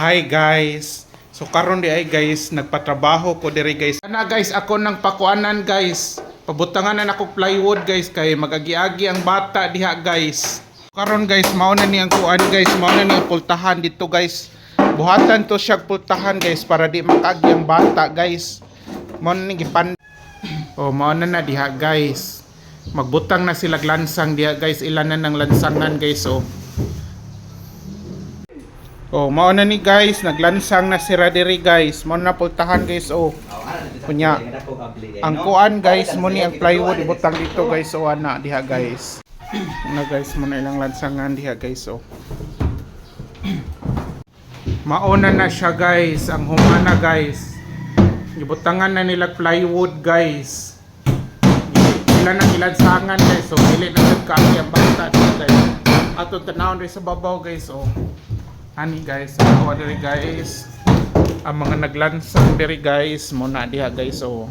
Hi guys. So karon di ay guys, nagpatrabaho ko diri guys. Ana guys, ako nang pakuanan guys. Pabutangan na ako plywood guys kay magagi-agi ang bata diha guys. Karon guys, mao na ni ang kuan guys, mao na ni ang pultahan dito guys. Buhatan to siya pultahan guys para di makagi ang bata guys. Mao na ni gipan Oh, mao na na diha guys. Magbutang na sila lansang diha guys. Ilan na ng lansangan guys oh. Oh, mao na ni guys, naglansang na si Radiri guys. Mao na pultahan guys oh. Kunya. Ang kuan guys, mo ni ang plywood ibutang dito guys oh ana diha guys. Ano guys, mo na ilang lansangan diha guys oh. Mauna na siya guys, ang humana guys. Gibutangan na nila plywood guys. Ilan na ilansangan guys, so dili na sad kaayo ang bata guys. Ato tanawon sa babaw guys oh. Ani guys, ako diri guys. Ang mga naglansang diri guys, mo na diha guys oh.